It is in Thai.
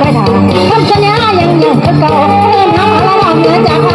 ค่อยถามคำสัญญายังอยู่เก่าเริ่มทำหาละมองเหนือจาก